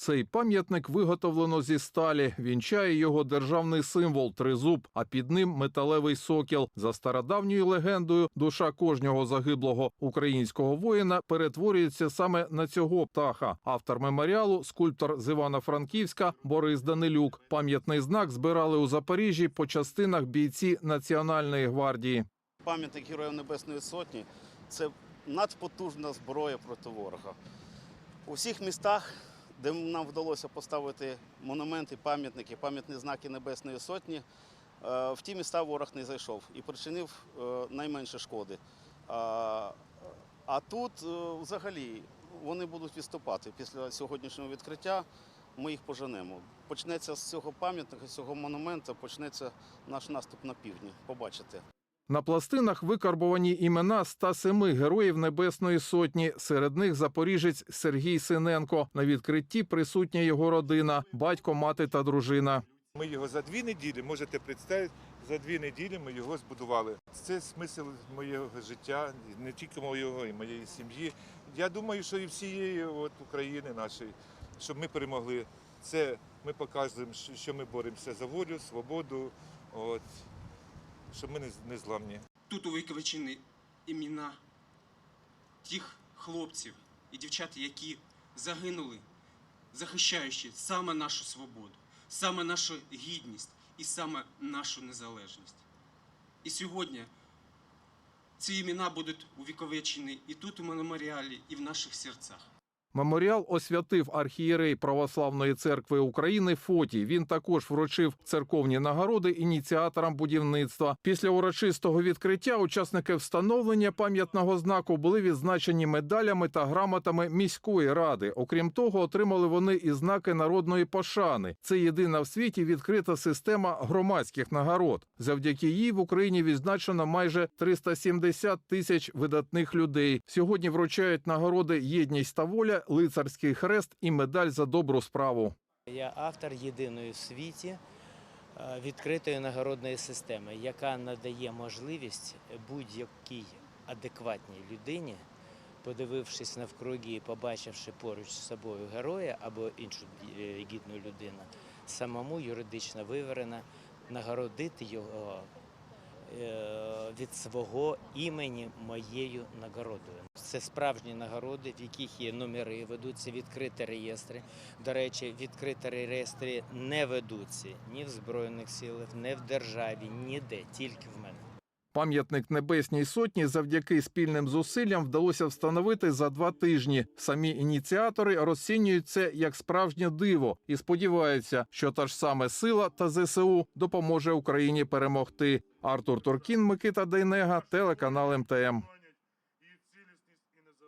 Цей пам'ятник виготовлено зі сталі. Вінчає його державний символ тризуб, а під ним металевий сокіл. За стародавньою легендою, душа кожного загиблого українського воїна перетворюється саме на цього птаха. Автор меморіалу, скульптор з Івано-Франківська Борис Данилюк. Пам'ятний знак збирали у Запоріжжі по частинах бійці Національної гвардії. Пам'ятник Героїв Небесної Сотні це надпотужна зброя проти ворога. У всіх містах, де нам вдалося поставити монументи, пам'ятники, пам'ятні знаки Небесної Сотні, е, в ті міста ворог не зайшов і причинив е, найменше шкоди. А, тут е, взагалі вони будуть відступати після сьогоднішнього відкриття. Ми їх поженемо. Почнеться з цього пам'ятника, з цього монументу, почнеться наш наступ на півдні. Побачите. На пластинах викарбовані імена 107 героїв Небесної Сотні. Серед них запоріжець Сергій Синенко. На відкритті присутня його родина, батько, мати та дружина. Ми його за дві неділі, можете представити, за дві неділі ми його збудували. Це смисл моєго життя, не тільки моєго, і моєї сім'ї. Я думаю, що і всієї от, України нашої, щоб ми перемогли. Це ми показуємо, що- ми боремося за волю, свободу, от, щоб ми не, зламні. Тут увіковечені імена тих хлопців і дівчат, які загинули, захищаючи саме нашу свободу, саме нашу гідність і саме нашу незалежність. І сьогодні ці імена будуть увіковечені і тут у меморіалі, і в наших серцях. Меморіал освятив архієрей Православної церкви України Фотій. Він також вручив церковні нагороди ініціаторам будівництва. Після урочистого відкриття учасники встановлення пам'ятного знаку були відзначені медалями та грамотами міської ради. Окрім того, отримали вони і знаки народної пошани. Це єдина в світі відкрита система громадських нагород. Завдяки їй в Україні відзначено майже 370 тисяч видатних людей. Сьогодні вручають нагороди Єдність та воля, лицарський хрест і медаль за добру справу. Я автор єдиної в світі е, відкритої нагородної системи, яка надає можливість будь-якій адекватній людині, подивившись навкруги і побачивши поруч з собою героя або іншу е, гідну людину, самому юридично виверено нагородити його е, від свого імені моєю нагородою. Це справжні нагороди, в яких є номери, ведуться відкриті реєстри. До речі, відкриті реєстри не ведуться ні в Збройних силах, ні в державі, ніде, тільки в мене. Пам'ятник Небесній Сотні завдяки спільним зусиллям вдалося встановити за два тижні. Самі ініціатори розцінюють це як справжнє диво і сподіваються, що та ж саме сила та ЗСУ допоможе Україні перемогти. Артур Туркін, Микита Дейнега, телеканал МТМ.